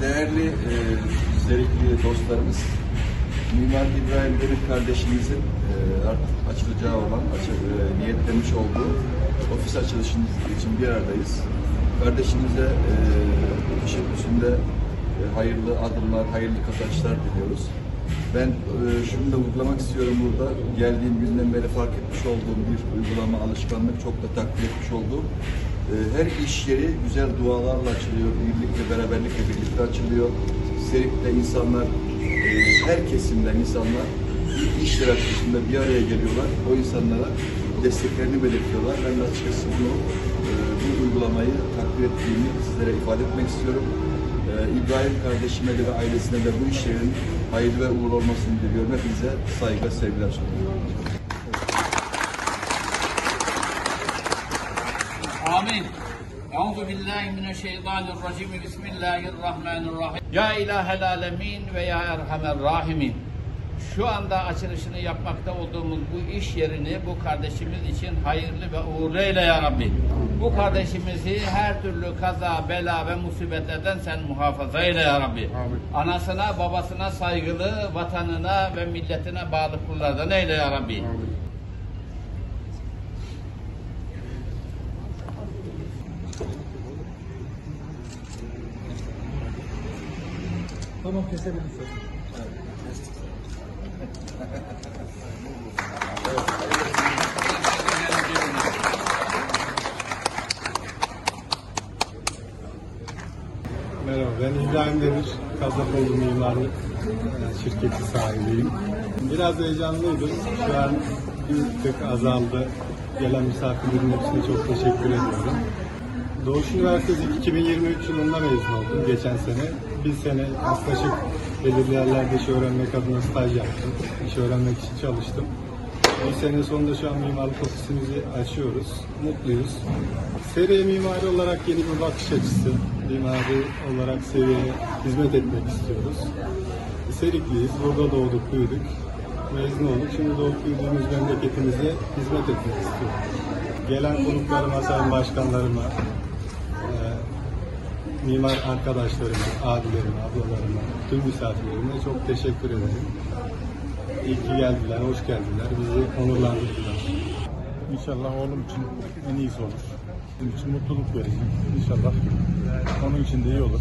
değerli e, sevgili dostlarımız, Mimar İbrahim Demir kardeşimizin e, artık açılacağı olan, açı, e, niyetlemiş olduğu ofis açılışımız için bir aradayız. Kardeşimize e, teşebbüsünde e, hayırlı adımlar, hayırlı kazançlar diliyoruz. Ben e, şunu da vurgulamak istiyorum burada. Geldiğim günden beri fark etmiş olduğum bir uygulama, alışkanlık, çok da takdir etmiş olduğum her iş yeri güzel dualarla açılıyor, birlikte, beraberlikle birlikte açılıyor. Serik'te insanlar, e, her kesimden insanlar bir işler açılışında bir araya geliyorlar. O insanlara desteklerini belirtiyorlar. Ben de açıkçası bunu, e, bu uygulamayı takdir ettiğimi sizlere ifade etmek istiyorum. E, İbrahim kardeşime de ve ailesine de bu işlerin hayırlı ve uğurlu olmasını diliyorum. Hepinize saygı ve sevgiler sunuyorum. Amin. Euzu billahi mineşşeytanirracim. Bismillahirrahmanirrahim. Ya ilahel alemin ve ya erhamer rahimin. Şu anda açılışını yapmakta olduğumuz bu iş yerini bu kardeşimiz için hayırlı ve uğurlu eyle ya Rabbi. Bu kardeşimizi her türlü kaza, bela ve musibetlerden sen muhafaza eyle ya Rabbi. Anasına, babasına saygılı, vatanına ve milletine bağlı kullardan eyle ya Rabbi. Tamam kesebilirsin. Merhaba, ben İbrahim Demir, Kazakoğlu Mimarlık e, şirketi sahibiyim. Biraz heyecanlıydım. Şu an bir tık azaldı. Gelen misafirlerin hepsine çok teşekkür ediyorum. Doğuş Üniversitesi 2023 yılında mezun oldum geçen sene. Bir sene yaklaşık belirli yerlerde iş öğrenmek adına staj yaptım. İş öğrenmek için çalıştım. Bir sene sonunda şu an mimarlık ofisimizi açıyoruz. Mutluyuz. Seriye mimari olarak yeni bir bakış açısı. Mimari olarak seriye hizmet etmek istiyoruz. Serikliyiz. Burada doğduk, büyüdük. Mezun olduk. Şimdi doğup büyüdüğümüz memleketimize hizmet etmek istiyoruz. Gelen konuklarıma, sayın başkanlarıma, mimar arkadaşlarıma, abilerime, ablalarıma, tüm misafirlerime çok teşekkür ederim. İyi ki geldiler, hoş geldiler. Bizi onurlandırdılar. İnşallah oğlum için en iyisi olur. Benim için mutluluk verecek. İnşallah onun için de iyi olur.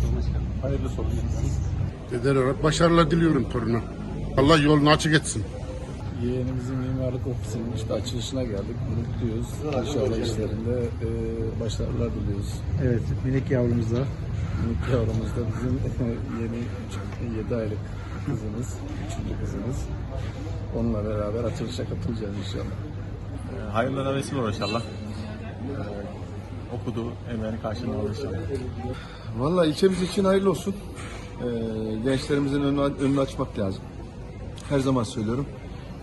Hayırlısı olsun. Deder olarak başarılar diliyorum toruna. Allah yolunu açık etsin. Yeğenimizin mimarlık ofisinin işte açılışına geldik. Mutluyuz. İnşallah işlerinde e, başarılar diliyoruz. Evet, minik yavrumuz da. Minik yavrumuz da bizim yeni 7 aylık kızımız, üçüncü kızımız. Onunla beraber açılışa katılacağız inşallah. hayırlara vesile olur inşallah. Ee, okudu, emeğini karşılığını alır inşallah. Valla ilçemiz için hayırlı olsun. Ee, gençlerimizin önünü, açmak lazım. Her zaman söylüyorum.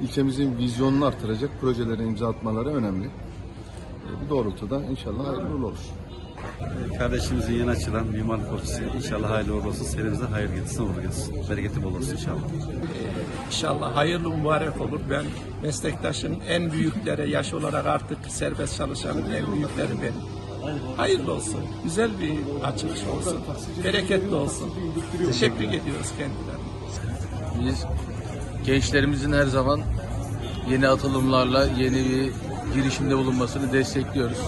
İlçemizin vizyonunu artıracak projelere imza atmaları önemli. Ee, bu doğrultuda inşallah hayırlı olur. Kardeşimizin yeni açılan mimarlık ofisi inşallah hayırlı uğurlu olsun. Serimize hayır getirsin, uğur gelsin. Bereketi bol olsun inşallah. İnşallah hayırlı mübarek olur. Ben meslektaşın en büyüklere yaş olarak artık serbest çalışanın en büyükleri benim. Hayırlı olsun. Güzel bir açılış olsun. Bereketli olsun. Teşekkür ediyoruz kendilerine. Biz gençlerimizin her zaman yeni atılımlarla yeni bir girişimde bulunmasını destekliyoruz.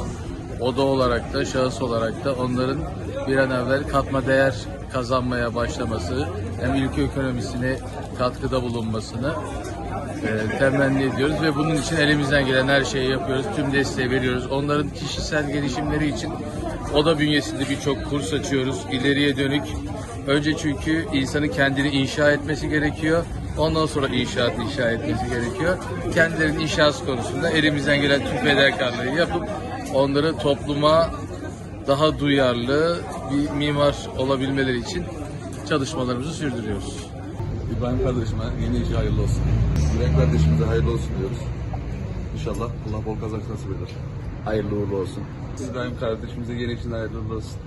Oda olarak da şahıs olarak da onların bir an evvel katma değer kazanmaya başlaması hem ülke ekonomisine katkıda bulunmasını e, temenni ediyoruz ve bunun için elimizden gelen her şeyi yapıyoruz. Tüm desteği veriyoruz. Onların kişisel gelişimleri için oda bünyesinde birçok kurs açıyoruz. İleriye dönük önce çünkü insanın kendini inşa etmesi gerekiyor. Ondan sonra inşaat inşa etmesi gerekiyor. Kendilerinin inşası konusunda elimizden gelen tüm fedakarlığı yapıp onları topluma daha duyarlı bir mimar olabilmeleri için çalışmalarımızı sürdürüyoruz. İbrahim kardeşime yeni işi hayırlı olsun. İbrahim kardeşimize hayırlı olsun diyoruz. İnşallah Allah bol kazanç nasip eder. Hayırlı uğurlu olsun. İbrahim kardeşimize yeni için hayırlı olsun.